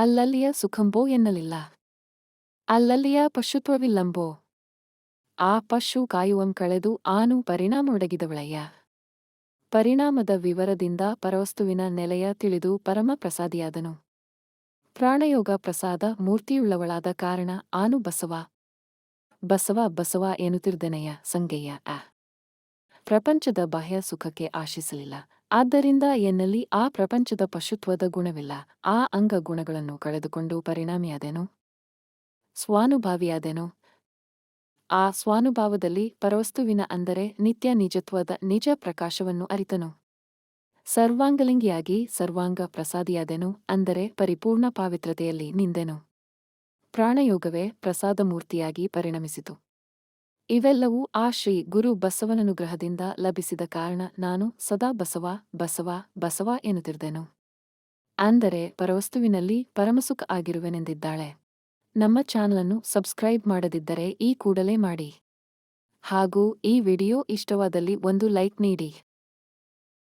ಅಲ್ಲಲ್ಲಿಯ ಸುಖಂಬೋ ಎನ್ನಲಿಲ್ಲ. ಅಲ್ಲಲ್ಲಿಯ ಪಶುತ್ವವಿಲ್ಲಂಬೋ. ಆ ಪಶು ಕಾಯುವಂ ಕಳೆದು ಆನು ಪರಿಣಾಮೊಡಗಿದವಳಯ್ಯ ಪರಿಣಾಮದ ವಿವರದಿಂದ ಪರವಸ್ತುವಿನ ನೆಲೆಯ ತಿಳಿದು ಪರಮ ಪ್ರಸಾದಿಯಾದನು ಪ್ರಾಣಯೋಗ ಪ್ರಸಾದ ಮೂರ್ತಿಯುಳ್ಳವಳಾದ ಕಾರಣ ಆನು ಬಸವ. ಬಸವ ಬಸವ ಎನ್ನುತ್ತಿರ್ದೆನೆಯ ಸಂಗೆಯ ಆ ಪ್ರಪಂಚದ ಬಾಹ್ಯ ಸುಖಕ್ಕೆ ಆಶಿಸಲಿಲ್ಲ. ಆದ್ದರಿಂದ ಎನ್ನಲ್ಲಿ ಆ ಪ್ರಪಂಚದ ಪಶುತ್ವದ ಗುಣವಿಲ್ಲ, ಆ ಅಂಗ ಗುಣಗಳನ್ನು ಕಳೆದುಕೊಂಡು ಪರಿಣಾಮಿಯಾದೆನು? ಸ್ವಾನುಭಾವಿಯಾದೆನು? ಆ ಸ್ವಾನುಭಾವದಲ್ಲಿ ಪರವಸ್ತುವಿನ ಅಂದರೆ ನಿತ್ಯ ನಿಜತ್ವದ ನಿಜ ಪ್ರಕಾಶವನ್ನು ಅರಿತನು. ಸರ್ವಾಂಗಲಿಂಗಿಯಾಗಿ ಸರ್ವಾಂಗ ಪ್ರಸಾದಿಯಾದೆನು ಅಂದರೆ ಪರಿಪೂರ್ಣ ಪಾವಿತ್ರತೆಯಲ್ಲಿ ನಿಂದೆನು. ಪ್ರಾಣಯೋಗವೇ ಪ್ರಸಾದಮೂರ್ತಿಯಾಗಿ ಪರಿಣಮಿಸಿತು. ಇವೆಲ್ಲವೂ ಆ ಶ್ರೀ ಗುರು ಬಸವನನುಗ್ರಹದಿಂದ ಲಭಿಸಿದ ಕಾರಣ ನಾನು ಸದಾ ಬಸವ ಬಸವ ಬಸವ ಎನ್ನುತ್ತಿರ್ದೆನು ಅಂದರೆ ಪರವಸ್ತುವಿನಲ್ಲಿ ಪರಮಸುಖ ಆಗಿರುವೆನೆಂದಿದ್ದಾಳೆ. ನಮ್ಮ ಚಾನಲನ್ನು ಸಬ್ಸ್ಕ್ರೈಬ್ ಮಾಡದಿದ್ದರೆ ಈ ಕೂಡಲೇ ಮಾಡಿ. ಹಾಗೂ ಈ ವಿಡಿಯೋ ಇಷ್ಟವಾದಲ್ಲಿ ಒಂದು ಲೈಕ್ ನೀಡಿ.